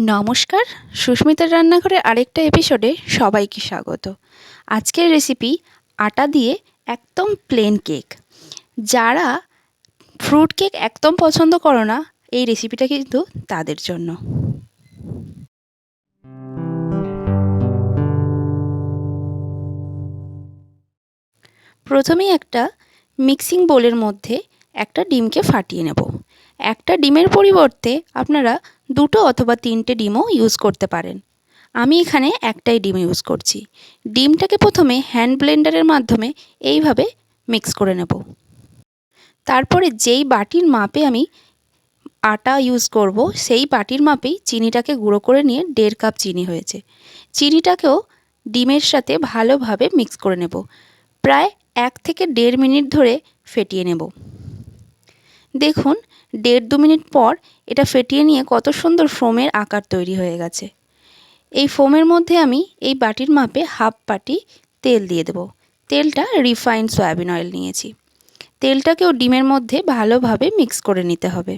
নমস্কার, সুস্মিতার রান্নাঘরের আরেকটা এপিসোডে সবাইকে স্বাগত। আজকের রেসিপি আটা দিয়ে একদম প্লেন কেক যারা ফ্রুট কেক একদম পছন্দ করো না, এই রেসিপিটা কিন্তু তাদের জন্য। প্রথমেই একটা মিক্সিং বোলের মধ্যে একটা ডিমকে ফাটিয়ে নেব। একটা ডিমের পরিবর্তে আপনারা দুটো অথবা তিনটে ডিমও ইউজ করতে পারেন। আমি এখানে একটাই ডিম ইউজ করছি। ডিমটাকে প্রথমে হ্যান্ড ব্লেন্ডারের মাধ্যমে এইভাবে মিক্স করে নেব। তারপরে যেই বাটির মাপে আমি আটা ইউজ করব, সেই বাটির মাপেই চিনিটাকে গুঁড়ো করে নিয়ে দেড় কাপ চিনি হয়েছে। চিনিটাকেও ডিমের সাথে ভালোভাবে মিক্স করে নেব। প্রায় এক থেকে দেড় মিনিট ধরে ফেটিয়ে নেব। দেখুন, দেড় দু মিনিট পর এটা ফেটিয়ে নিয়ে কত সুন্দর ফোমের আকার তৈরি হয়ে গেছে। এই ফোমের মধ্যে আমি এই বাটির মাপে হাফ বাটি তেল দিয়ে দেব। তেলটা রিফাইন্ড সয়াবিন অয়েল নিয়েছি। তেলটাকেও ডিমের মধ্যে ভালোভাবে মিক্স করে নিতে হবে।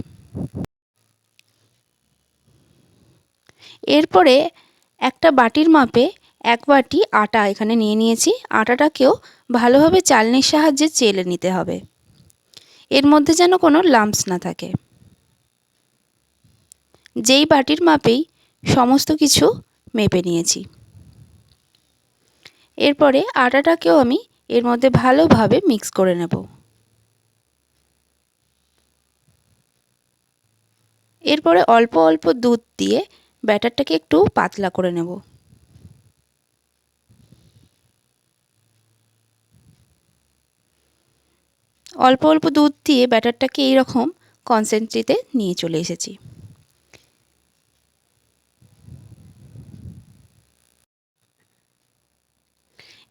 এরপরে একটা বাটির মাপে এক বাটি আটা এখানে নিয়ে নিয়েছি। আটাটাকেও ভালোভাবে চালনির সাহায্যে চেলে নিতে হবে। এর মধ্যে যেন কোনো লাম্পস না থাকে। যেই বাটির মাপেই সমস্ত কিছু মেপে নিয়েছি। এরপরে আটাটাকেও আমি এর মধ্যে ভালোভাবে মিক্স করে নেব। এরপরে অল্প অল্প দুধ দিয়ে ব্যাটারটাকে একটু পাতলা করে নেব। অল্প অল্প দুধ দিয়ে ব্যাটারটাকে এইরকম কনসেন্ট্রেটে নিয়ে চলে এসেছি।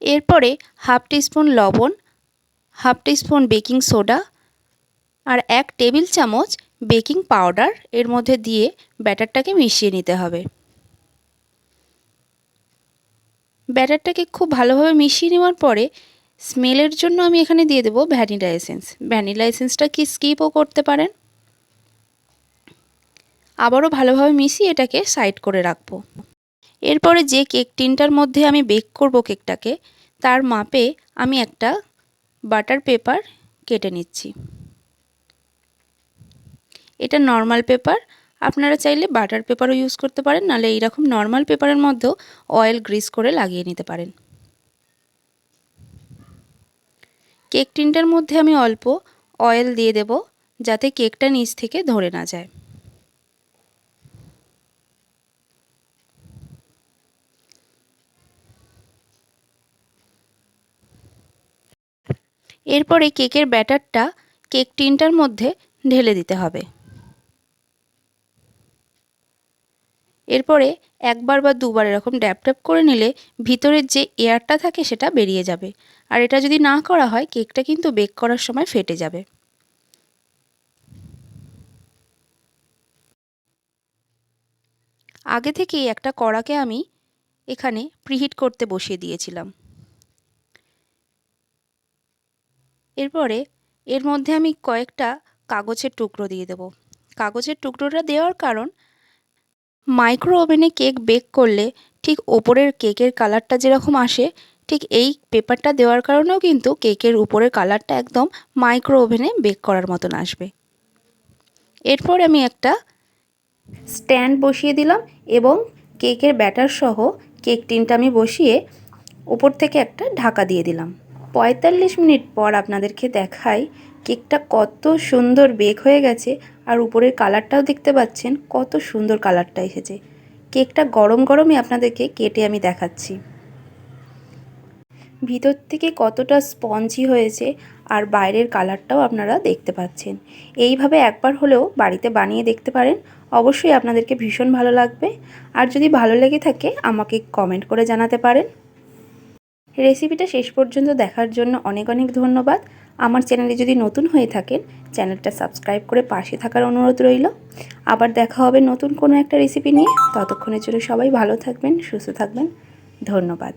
এরপরে হাফ টিস্পুন লবণ, হাফ টিস্পুন বেকিং সোডা আর এক টেবিল চামচ বেকিং পাউডার এর মধ্যে দিয়ে ব্যাটারটাকে মিশিয়ে নিতে হবে। ব্যাটারটাকে খুব ভালোভাবে মিশিয়ে নেওয়ার পরে স্মেলের জন্য আমি এখানে দিয়ে দেবো ভ্যানিলা এসেন্স। ভ্যানিলা এসেন্সটা কি স্কিপও করতে পারেন? আবারও ভালোভাবে মিশিয়ে এটাকে সাইড করে রাখব। এরপরে যে কেক টিনটার মধ্যে আমি বেক করব কেকটাকে, তার মাপে আমি একটা বাটার পেপার কেটে নিচ্ছি। এটা নর্মাল পেপার, আপনারা চাইলে বাটার পেপারও ইউজ করতে পারেন, নাহলে এইরকম নর্মাল পেপারের মধ্যেও অয়েল গ্রিস করে লাগিয়ে নিতে পারেন। কেক টিনটার মধ্যে আমি অল্প অয়েল দিয়ে দেব যাতে কেকটা নিচ থেকে ধরে না যায়। এরপরে কেকের ব্যাটারটা কেক টিনটার মধ্যে ঢেলে দিতে হবে। এরপরে একবার বা দুবার এরকম ড্যাপ ড্যাপ করে নিলে ভিতরের যে এয়ারটা থাকে সেটা বেরিয়ে যাবে। আর এটা যদি না করা হয়, কেকটা কিন্তু বেক করার সময় ফেটে যাবে। আগে থেকেই একটা কড়াকে আমি এখানে প্রিহিট করতে বসিয়ে দিয়েছিলাম। এরপরে এর মধ্যে আমি কয়েকটা কাগজের টুকরো দিয়ে দেব। কাগজের টুকরোটা দেওয়ার কারণ, মাইক্রো ওভেনে কেক বেক করলে ঠিক ওপরের কেকের কালারটা যেরকম আসে ঠিক এই পেপারটা দেওয়ার কারণেও কিন্তু কেকের উপরের কালারটা একদম মাইক্রো ওভেনে বেক করার মতন আসবে। এরপর আমি একটা স্ট্যান্ড বসিয়ে দিলাম এবং কেকের ব্যাটার সহ কেক টিনটা আমি বসিয়ে উপর থেকে একটা ঢাকা দিয়ে দিলাম। পঁয়তাল্লিশ মিনিট পর আপনাদেরকে দেখাই কেকটা কত সুন্দর বেক হয়ে গেছে আর উপরের কালারটাও দেখতে পাচ্ছেন কত সুন্দর কালারটা এসেছে। কেকটা গরম গরমই আপনাদেরকে কেটে আমি দেখাচ্ছি। ভিতর থেকে কতটা স্পঞ্জি হয়েছে আর বাইরের কালারটাও আপনারা দেখতে পাচ্ছেন। এইভাবে একবার হলেও বাড়িতে বানিয়ে দেখতে পারেন। অবশ্যই আপনাদেরকে ভীষণ ভালো লাগবে। আর যদি ভালো লেগে থাকে, আমাকে কমেন্ট করে জানাতে পারেন। রেসিপিটা শেষ পর্যন্ত দেখার জন্য অনেক অনেক ধন্যবাদ। আমার চ্যানেলে যদি নতুন হয়ে থাকেন, চ্যানেলটা সাবস্ক্রাইব করে পাশে থাকার অনুরোধ রইল। আবার দেখা হবে নতুন কোনো একটা রেসিপি নিয়ে। ততক্ষণের জন্য সবাই ভালো থাকবেন, সুস্থ থাকবেন। ধন্যবাদ।